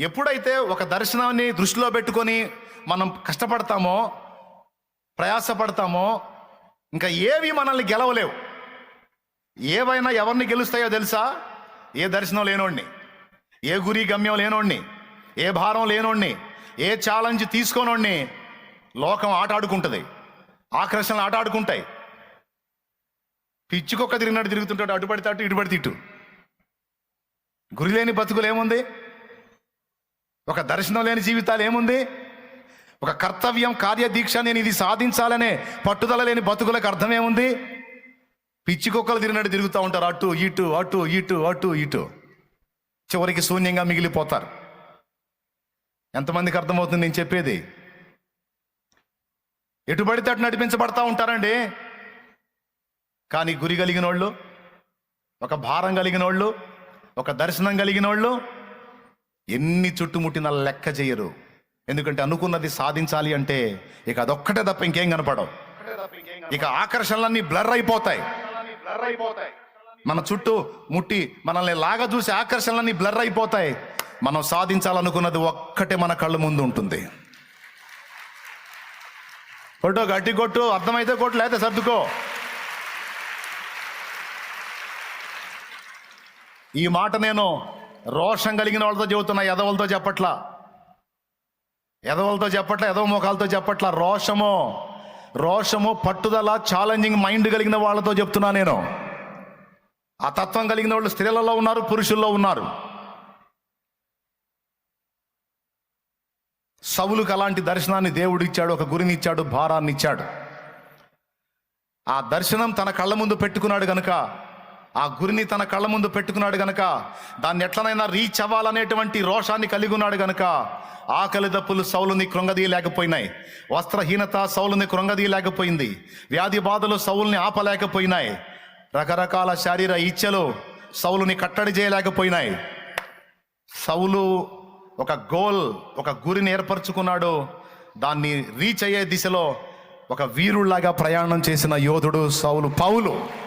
ఎప్పుడైతే ఒక దర్శనాన్ని దృష్టిలో పెట్టుకొని మనం కష్టపడతామో ప్రయాసపడతామో ఇంకా ఏవి మనల్ని గెలవలేవు. ఏవైనా ఎవరిని గెలుస్తాయో తెలుసా? ఏ దర్శనం లేనోడిని ఏ గురి గమ్యం లేనోడిని ఏ భారం లేనోడిని ఏ ఛాలెంజ్ తీసుకోనోడిని లోకం ఆట ఆడుకుంటుంది ఆకర్షణలు ఆట ఆడుకుంటాయి పిచ్చుకొక్క తిరిగినట్టు తిరుగుతుంటాడు అటు పడితే అటు ఇటు పడితే ఇటు. గురి లేని బతుకులు ఏముంది? ఒక దర్శనం లేని జీవితాలు ఏముంది? ఒక కర్తవ్యం కార్యదీక్ష నేను ఇది సాధించాలనే పట్టుదల లేని బతుకులకు అర్థమేముంది పిచ్చికొక్కలు తిరిగినట్టు తిరుగుతూ ఉంటారు. అటు ఇటు అటు ఇటు అటు ఇటు. చివరికి శూన్యంగా మిగిలిపోతారు. ఎంతమందికి అర్థమవుతుంది నేను చెప్పేది? ఎటు పడితే అటు నడిపించబడతా ఉంటారండి. కానీ గురి కలిగిన వాళ్ళు ఒక భారం కలిగిన వాళ్ళు ఒక దర్శనం కలిగిన వాళ్ళు ఎన్ని చుట్టుముట్టిన లెక్క చేయరు. ఎందుకంటే అనుకున్నది సాధించాలి అంటే ఇక అదొక్కటే తప్ప ఇంకేం కనపడవు. ఇక ఆకర్షణలన్నీ బ్లర్ అయిపోతాయి. మన చుట్టూ ముట్టి మనల్ని లాగా చూసి ఆకర్షణలన్నీ బ్లర్ అయిపోతాయి. మనం సాధించాలనుకున్నది ఒక్కటే మన కళ్ళ ముందు ఉంటుంది. కొట్టు గట్టి కొట్టు అర్థమైతే కొట్టు లేదా సర్దుకో. ఈ మాట నేను రోషం కలిగిన వాళ్ళతో చెబుతున్నా ఎదవలతో చెప్పట్లా. ఎదవలతో చెప్పట్లా ఎదవ ముఖాలతో చెప్పట్లా రోషము. రోషము పట్టుదల ఛాలెంజింగ్ మైండ్ కలిగిన వాళ్ళతో చెప్తున్నా నేను. ఆ తత్వం కలిగిన వాళ్ళు స్త్రీలలో ఉన్నారు పురుషుల్లో ఉన్నారు. సవులకు అలాంటి దర్శనాన్ని దేవుడు ఇచ్చాడు ఒక గురిని ఇచ్చాడు భారాన్ని ఇచ్చాడు ఆ దర్శనం తన కళ్ళ ముందు పెట్టుకున్నాడు కనుక ఆ గురిని తన కళ్ళ ముందు పెట్టుకున్నాడు గనక. దాన్ని ఎట్లనైనా రీచ్ అవ్వాలనేటువంటి రోషాన్ని కలిగి ఉన్నాడు గనక. ఆకలి దప్పులు సౌలుని కృంగదీయలేకపోయినాయి. వస్త్రహీనత సౌలుని కృంగదీయలేకపోయింది. వ్యాధి బాధలు సౌలుని ఆపలేకపోయినాయి. రకరకాల శారీర ఇచ్చలు సౌలుని కట్టడి చేయలేకపోయినాయి. సౌలు ఒక గోల్ ఒక గురిని ఏర్పరచుకున్నాడు. దాన్ని రీచ్ అయ్యే దిశలో ఒక వీరుళ్ళాగా ప్రయాణం చేసిన యోధుడు సౌలు పౌలు.